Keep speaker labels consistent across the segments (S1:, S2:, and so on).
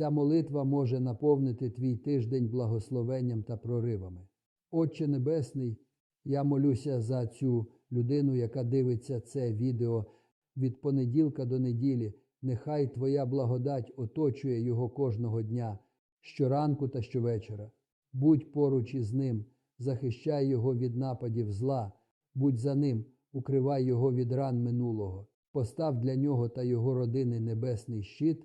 S1: Ця молитва може наповнити твій тиждень благословенням та проривами. Отче Небесний, я молюся за цю людину, яка дивиться це відео від понеділка до неділі. Нехай Твоя благодать оточує його кожного дня, щоранку та щовечора. Будь поруч із ним, захищай його від нападів зла, будь за ним, укривай його від ран минулого, постав для нього та його родини небесний щит,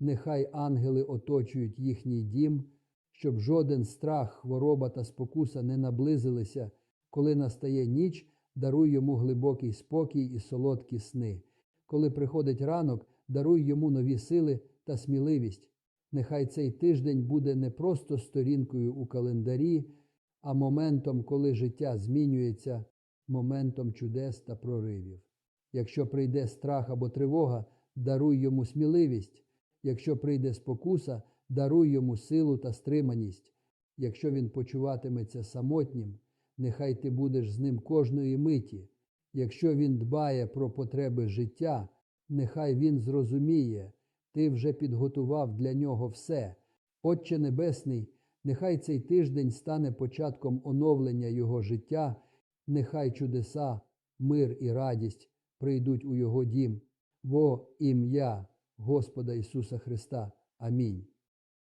S1: нехай ангели оточують їхній дім, щоб жоден страх, хвороба та спокуса не наблизилися, коли настає ніч, даруй йому глибокий спокій і солодкі сни. Коли приходить ранок, даруй йому нові сили та сміливість. Нехай цей тиждень буде не просто сторінкою у календарі, а моментом, коли життя змінюється, моментом чудес та проривів. Якщо прийде страх або тривога, даруй йому сміливість. Якщо прийде спокуса, даруй йому силу та стриманість. Якщо він почуватиметься самотнім, нехай ти будеш з ним кожної миті. Якщо він дбає про потреби життя, нехай він зрозуміє, ти вже підготував для нього все. Отче Небесний, нехай цей тиждень стане початком оновлення його життя, нехай чудеса, мир і радість прийдуть у його дім. Во ім'я Господа Ісуса Христа. Амінь.